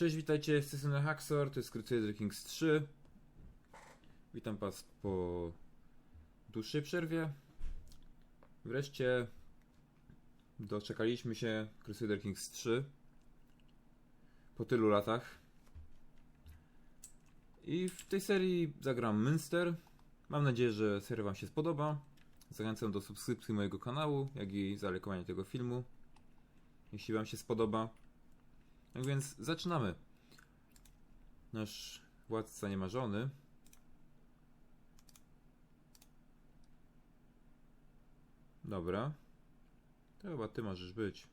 Cześć, witajcie, z Haxor, to jest Crusader Kings 3. Witam was po dłuższej przerwie. Wreszcie doczekaliśmy się Crusader Kings 3 po tylu latach. I w tej serii zagram Münster. Mam nadzieję, że seria wam się spodoba. Zachęcam do subskrypcji mojego kanału, jak i zalajkowania tego filmu. Jeśli wam się spodoba. Tak więc zaczynamy. Nasz władca nie ma żony. Dobra. To chyba ty możesz być.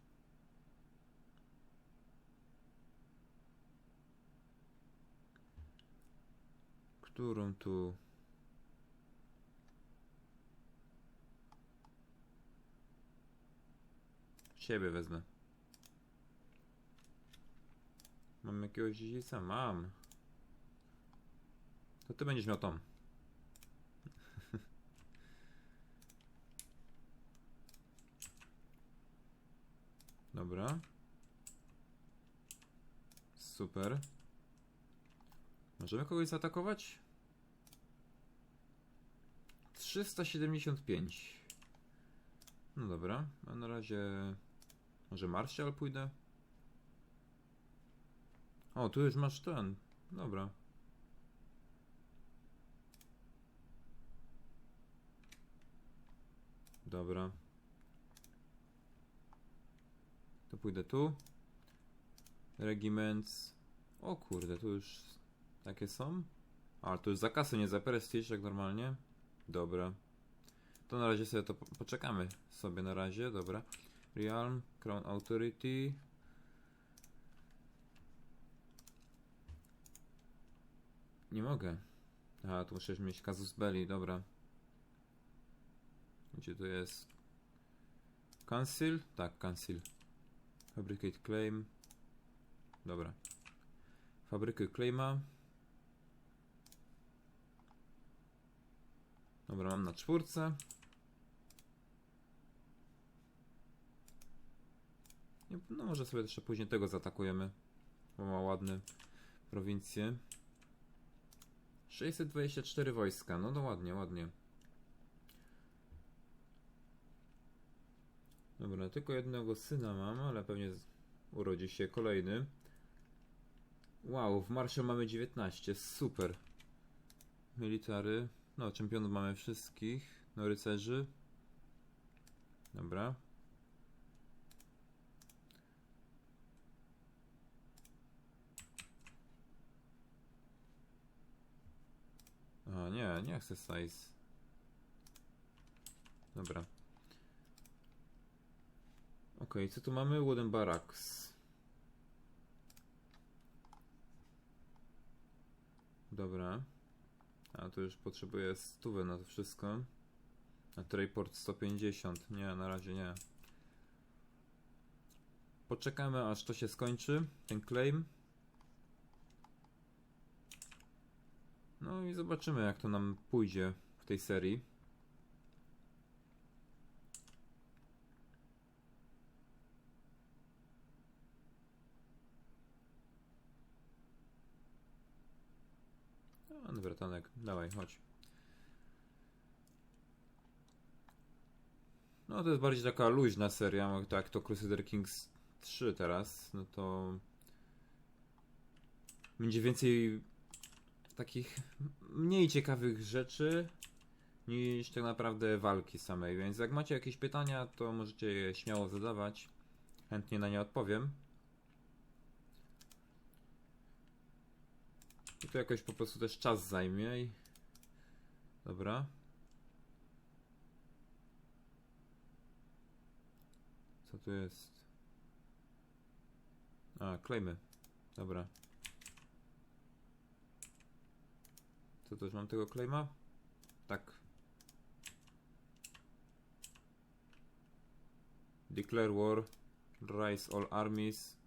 Którą tu... Ciebie wezmę. Mam jakiegoś dziedzica? Mam. To ty będziesz miał tą. Dobra. Super. Możemy kogoś zaatakować? 375. No dobra, a na razie... Może Martial pójdę? O, tu już masz ten. Dobra. Dobra. To pójdę tu. Regiments. O kurde, tu już takie są. A, to już za kasę, nie za prestige, jak normalnie. Dobra. To na razie sobie to po poczekamy sobie na razie, dobra. Realm, Crown Authority. Nie mogę. A, tu muszę mieć Casus Belli, dobra. Gdzie to jest? Cancel? Tak, cancel. Fabricate claim. Dobra. Fabrykę claima. Dobra, mam na czwórce. No może sobie jeszcze później tego zaatakujemy. Bo ma ładny prowincję. 624 wojska, no to ładnie, ładnie. Dobra, tylko jednego syna mam, ale pewnie urodzi się kolejny. Wow, w Marsie mamy 19, super. Military, no czempionów mamy wszystkich, no rycerzy. Dobra. A nie, nie chcę size. Dobra. Okej, co tu mamy? Wooden Barracks. Dobra. A tu już potrzebuję stówę na to wszystko. A Trayport 150. Nie, na razie nie. Poczekamy aż to się skończy, ten claim. No i zobaczymy jak to nam pójdzie w tej serii. A, Wratanek, dawaj, chodź. No to jest bardziej taka luźna seria, tak to Crusader Kings 3 teraz, no to będzie więcej takich mniej ciekawych rzeczy niż tak naprawdę walki samej, więc jak macie jakieś pytania, to możecie je śmiało zadawać. Chętnie na nie odpowiem. I to jakoś po prostu też czas zajmie. Dobra. Co tu jest? A, klejmy. Dobra. Co też mam tego claima? Tak. Declare war. Rise all armies.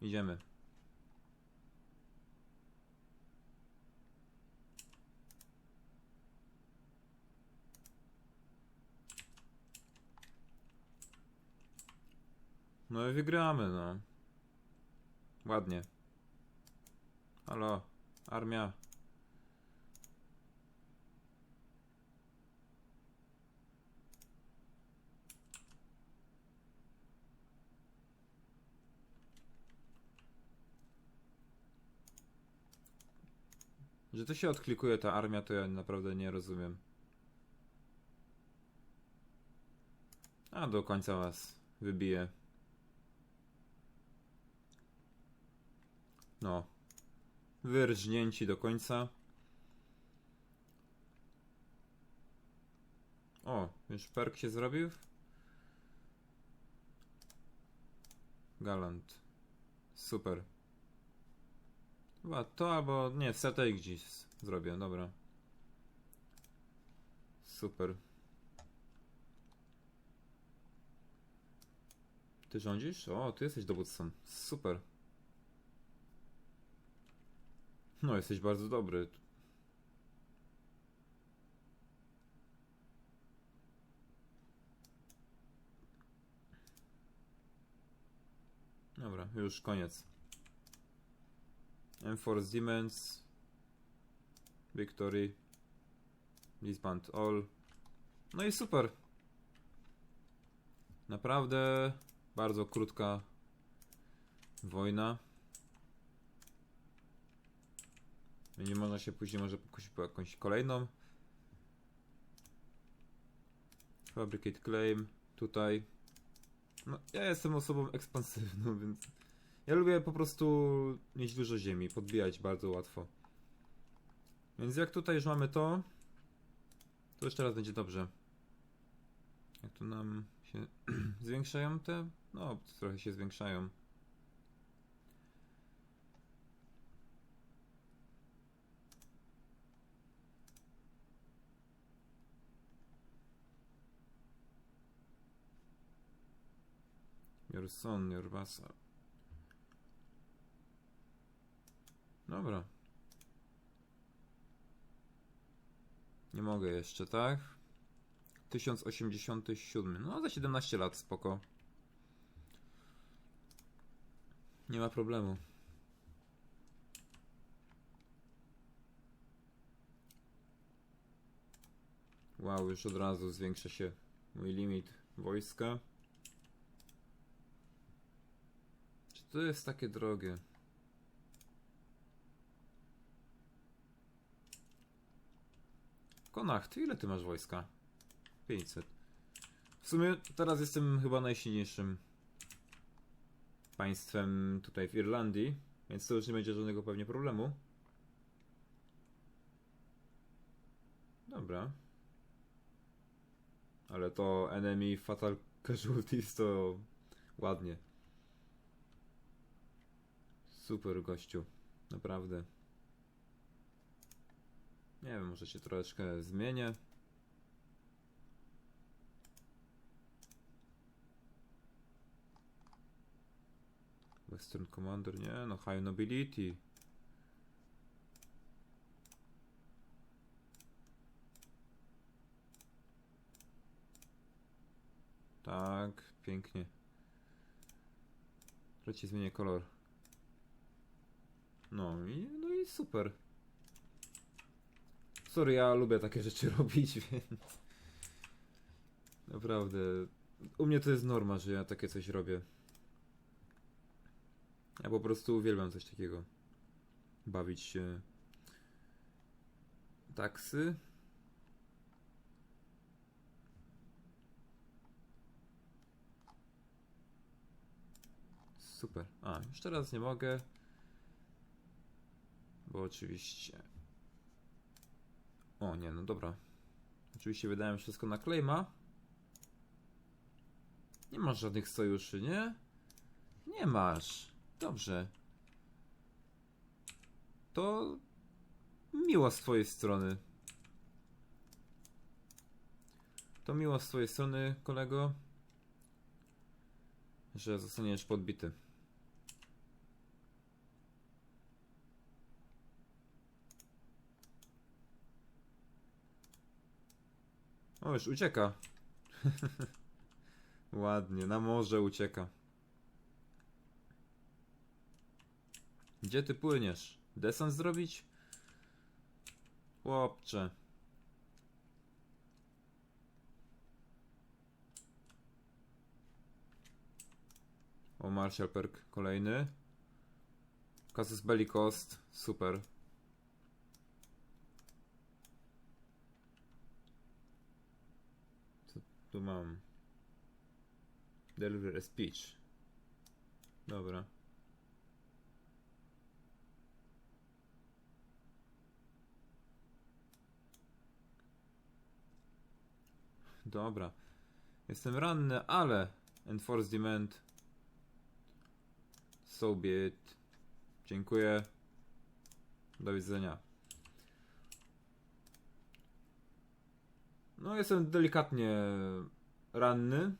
Idziemy. No i wygramy, no. Ładnie. Halo, armia. Że to się odklikuje ta armia, to ja naprawdę nie rozumiem. A do końca was wybije. No. Wyrżnięci do końca. O, już perk się zrobił? Galant. Super. Chyba to albo nie, strategii gdzieś zrobię, dobra. Super. Ty rządzisz? O, ty jesteś dowódcą. Super. No, jesteś bardzo dobry. Dobra, już koniec. Enforce Demons. Victory. Disband All. No i super. Naprawdę bardzo krótka wojna. Nie można się później może pokusić po jakąś kolejną. Fabricate Claim. Tutaj. No, ja jestem osobą ekspansywną, więc ja lubię po prostu mieć dużo ziemi, podbijać bardzo łatwo. Więc jak tutaj już mamy to, to już teraz będzie dobrze. Jak tu nam się zwiększają te? No, trochę się zwiększają. Your son, your vassal. Dobra. Nie mogę jeszcze, tak? 1087. No, za 17 lat, spoko. Nie ma problemu. Wow, już od razu zwiększa się mój limit wojska. Czy to jest takie drogie? Konacht, ile ty masz wojska? 500. W sumie teraz jestem chyba najsilniejszym państwem tutaj w Irlandii, więc to już nie będzie żadnego pewnie problemu. Dobra. Ale to enemy fatal casualties to ładnie. Super gościu. Naprawdę. Nie wiem, może się troszeczkę zmienię. Western Commander, nie, no High Nobility. Tak, pięknie. Wreszcie zmienię kolor. No i, no i super. Sorry, ja lubię takie rzeczy robić, więc... Naprawdę. U mnie to jest norma, że ja takie coś robię. Ja po prostu uwielbiam coś takiego. Bawić się. Taksy. Super. A, już teraz nie mogę. Bo oczywiście. O nie, no dobra. Oczywiście wydałem wszystko na claima. Nie masz żadnych sojuszy, nie? Nie masz. Dobrze. To miło z twojej strony. To miło z twojej strony, kolego, że zostaniesz podbity. O, już ucieka. Ładnie, na morze ucieka. Gdzie ty płyniesz? Desant zrobić? Chłopcze. O, Marshall Perk kolejny. Casus Belli Cost. Super. Co tu mam? Deliver a speech. Dobra. Dobra. Jestem ranny, ale Enforce Demand. So be it. Dziękuję. Do widzenia. No, jestem delikatnie ranny.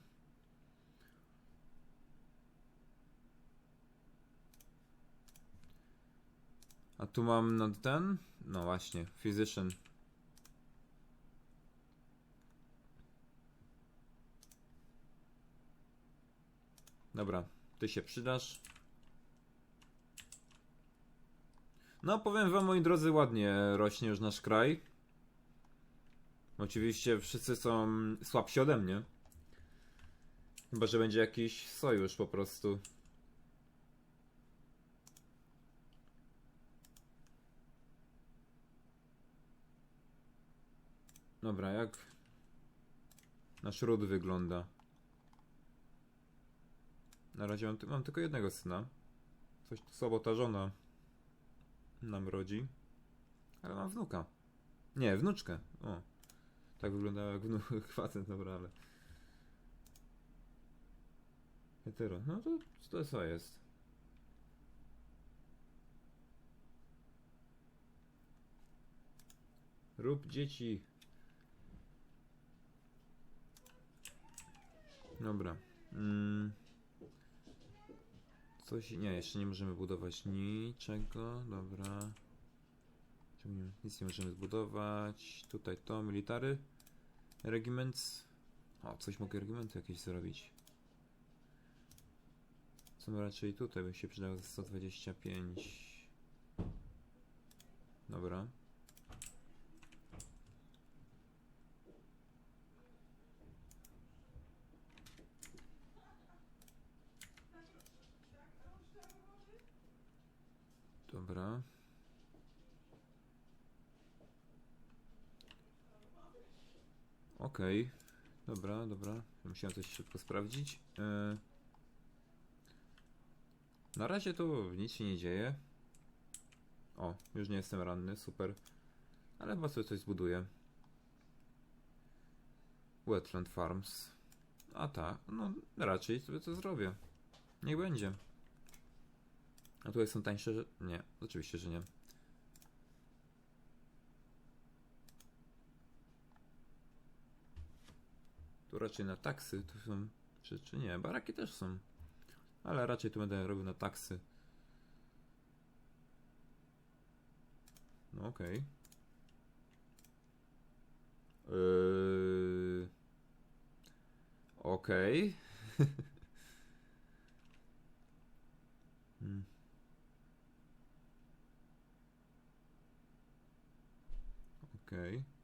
A tu mam na ten? No właśnie, Physician. Dobra, ty się przydasz. No, powiem wam, moi drodzy, ładnie rośnie już nasz kraj. Oczywiście wszyscy są słabsi ode mnie. Chyba, że będzie jakiś sojusz po prostu. Dobra, jak nasz ród wygląda? Na razie mam, mam tylko jednego syna. Coś tu sobota żona nam rodzi. Ale mam wnuka. Nie, wnuczkę. O. Tak wyglądała jak wnuk facet, dobra, ale... Hetero. No to, to co jest? Rób dzieci. Dobra. Mm. Coś. Nie, jeszcze nie możemy budować niczego. Dobra. Nie, nic nie możemy zbudować. Tutaj to, military. Regiments. O, coś mogę regimenty jakieś zrobić. Co raczej tutaj by się przydało za 125. Dobra. Dobra. Okej. Dobra, dobra. Musiałem coś szybko sprawdzić. E, Na razie tu nic się nie dzieje. O, już nie jestem ranny, super. Ale chyba sobie coś zbuduję. Wetland Farms. A tak, no raczej sobie to zrobię. Niech będzie. A tutaj są tańsze. Nie, oczywiście, że nie. Tu raczej na taksy, tu są... Czy, czy nie, baraki też są. Ale raczej tu będę robił na taksy. No okej. Yy... Okej. Hmm. Okej. Ła-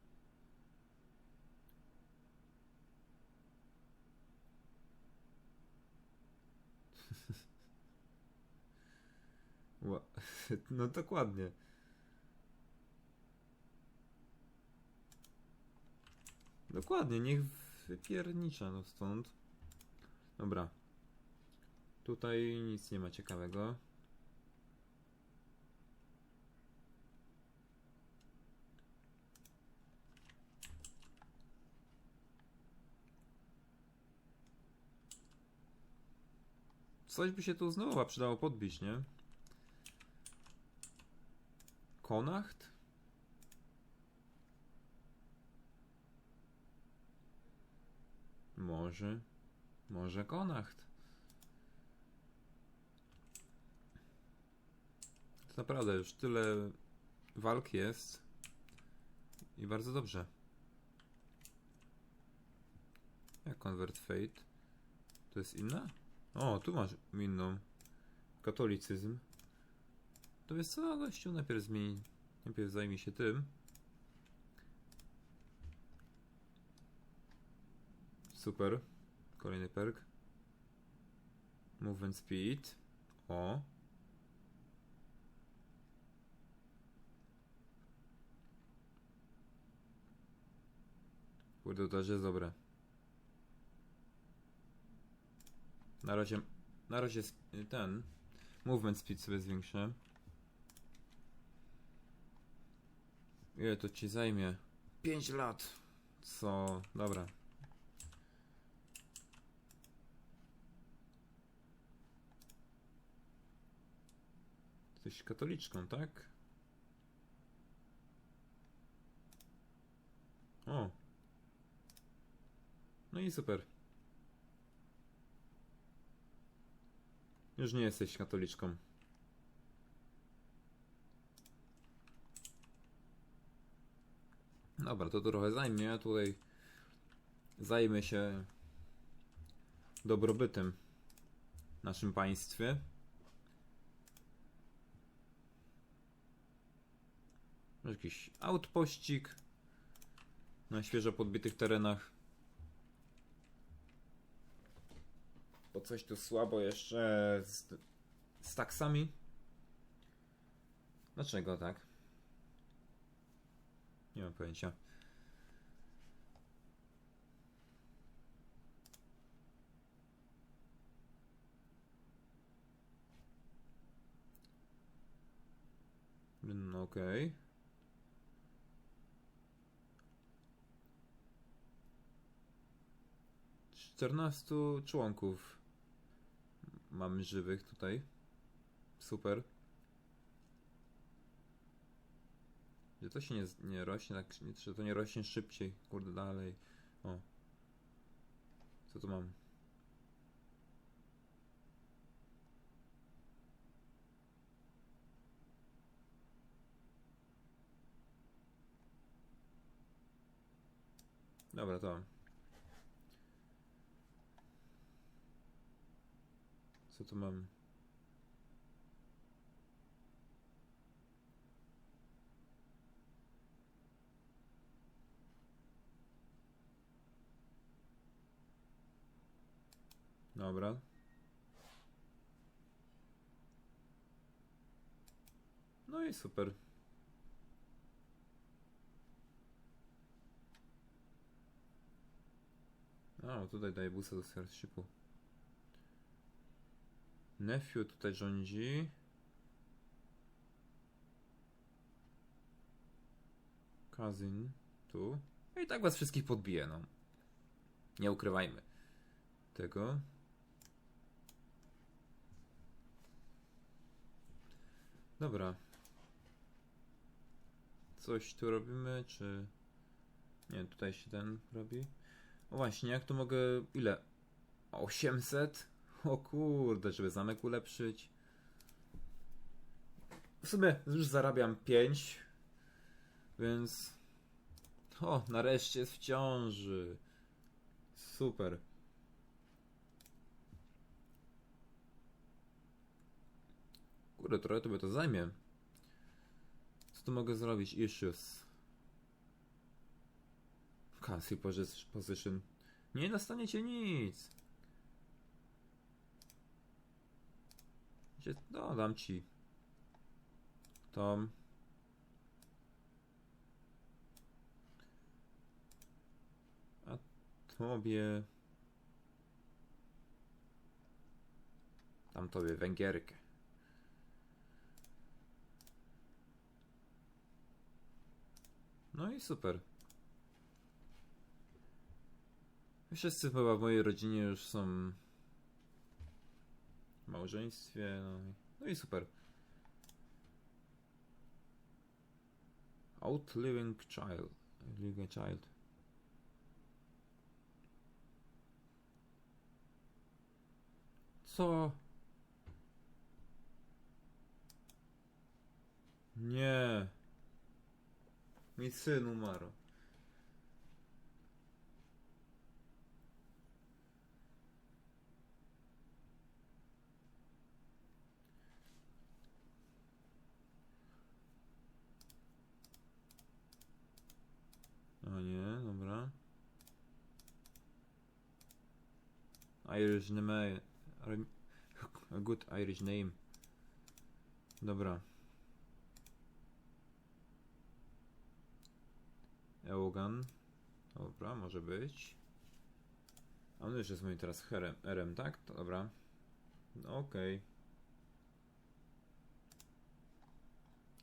No dokładnie. Dokładnie, niech wypiernicza no stąd. Dobra. Tutaj nic nie ma ciekawego. Coś by się tu znowu przydało podbić, nie? Konacht? Może. Może Konacht. To naprawdę już tyle walk jest. I bardzo dobrze. Jak Convert Fate? To jest inna? O, tu masz inną. Katolicyzm. To jest co, gościu, najpierw najpierw zajmij się tym. Super. Kolejny perk. Movement speed. O. Kurde, to też jest dobre. Na razie, na razie ten movement speed sobie zwiększę. Ile to ci zajmie? 5 lat. Co? Dobra. Jesteś katoliczką, tak? O. No i super. Już nie jesteś katoliczką. Dobra, to trochę zajmie. Ja tutaj zajmę się dobrobytem w naszym państwie. Jakiś outpościk na świeżo podbitych terenach. Bo coś tu słabo jeszcze z, z taksami. Dlaczego tak? Nie mam pojęcia. No okej. Czternastu członków mamy żywych tutaj. Super. Że to się nie, nie rośnie tak, nie- to nie rośnie szybciej. Kurde, dalej. O. Co tu mam? Dobra, to. Co tu mam? Dobra. No i super. A, tutaj daje busa do starshipu. Nephew tutaj rządzi. Cousin tu. No i tak was wszystkich podbije, no. Nie ukrywajmy tego. Dobra. Coś tu robimy, czy... Nie, tutaj się ten robi. O właśnie, jak to mogę... Ile? 800? O kurde, żeby zamek ulepszyć. W sumie już zarabiam 5, więc... O, nareszcie jest w ciąży. Super. Kurde, trochę to by to zajmie. Co tu mogę zrobić? Issues. Posi- position. Nie dostaniecie nic. Gdzie? No, dam ci. Tom. A tobie. Dam tobie węgierkę. No i super. Wszyscy chyba w mojej rodzinie już są małżeństwie. No i, no i super. Outliving child. Living child. Co? Nie. Mi syn umarł. Aha, nie, dobra. Irish name. A good Irish name. Dobra. Eogan. Dobra, może być. A on już jest moim teraz herem, tak? To dobra. No, Okej. Okay.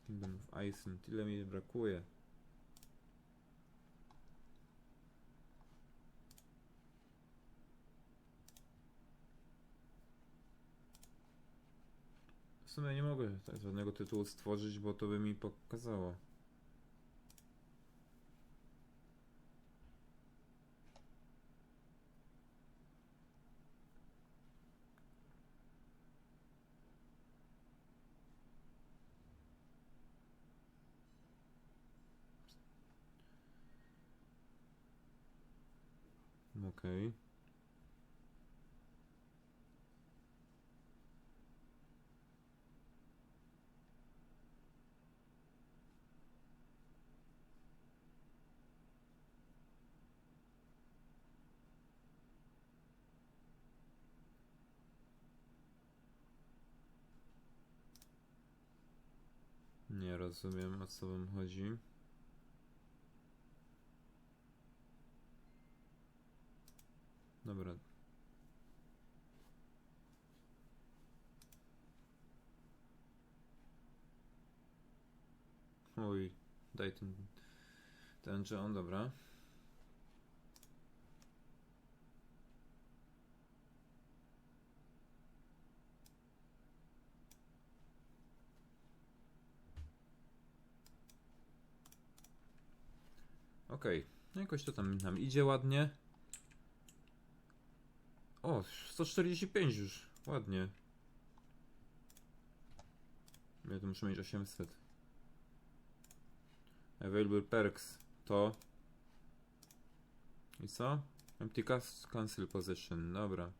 Kingdom of Tyle mi brakuje. W sumie nie mogę tak żadnego tytułu stworzyć, bo to by mi pokazało. Okej. Nie rozumiem o co wam chodzi. Dobra. Oj, daj ten, ten John, dobra. Okej, no jakoś to tam nam idzie ładnie. O, 145 już, ładnie. Ja tu muszę mieć 800. Available perks to. I co? Empty cas- cancel position, dobra.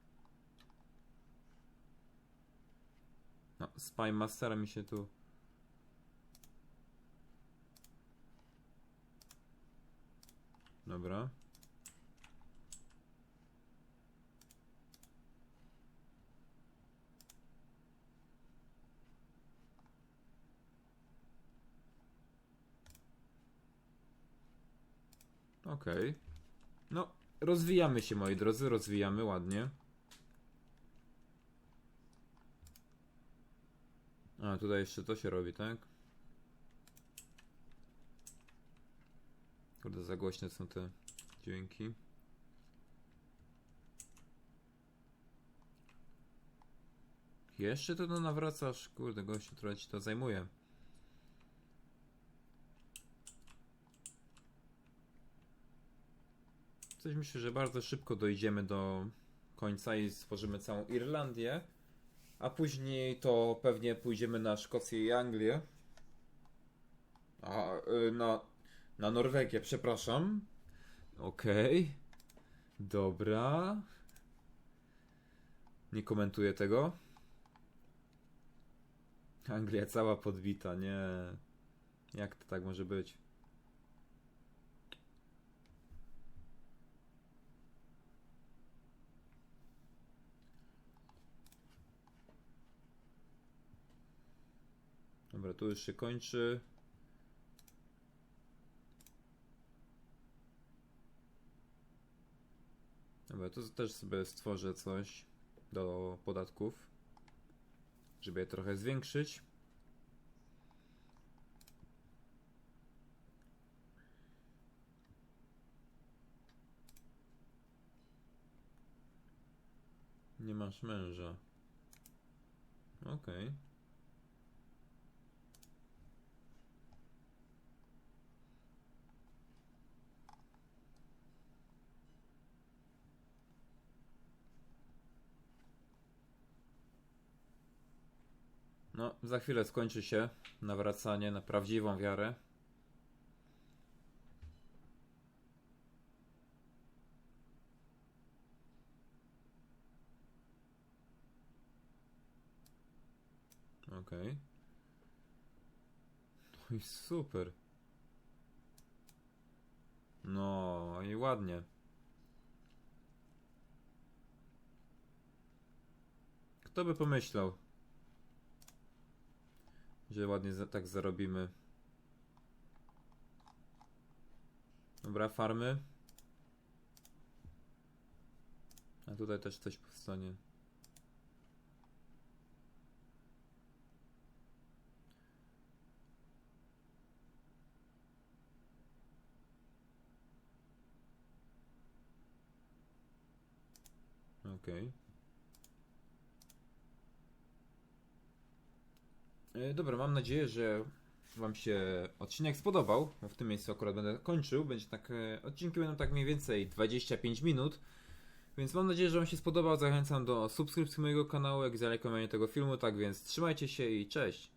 No, Spy Mastera mi się tu. Dobra. Okej. No, rozwijamy się, moi drodzy, rozwijamy ładnie. A, tutaj jeszcze to się robi, tak? Kurde, za głośne są te dźwięki. Jeszcze to, nawracasz? Kurde, gościu, trochę ci to zajmuje. Coś myślę, że bardzo szybko dojdziemy do końca i stworzymy całą Irlandię. A później to pewnie pójdziemy na Szkocję i Anglię. A, y, na, na Norwegię, przepraszam. Okej. Dobra. Nie komentuję tego. Anglia cała podbita, nie. Jak to tak może być? Dobra, tu już się kończy. Dobra, tu też sobie stworzę coś do podatków, żeby je trochę zwiększyć. Nie masz męża. Okej. No, za chwilę skończy się nawracanie na prawdziwą wiarę. Okej. No i super. No i ładnie. Kto by pomyślał, że ładnie za, tak zarobimy. Dobra, farmy. A tutaj też coś powstanie. Okej. E, Dobra, mam nadzieję, że Wam się odcinek spodobał. Bo w tym miejscu akurat będę kończył. Będzie tak. e, Odcinki będą tak mniej więcej 25 minut. Więc mam nadzieję, że Wam się spodobał. Zachęcam do subskrypcji mojego kanału, jak i zalajkowania tego filmu. Tak więc trzymajcie się i cześć.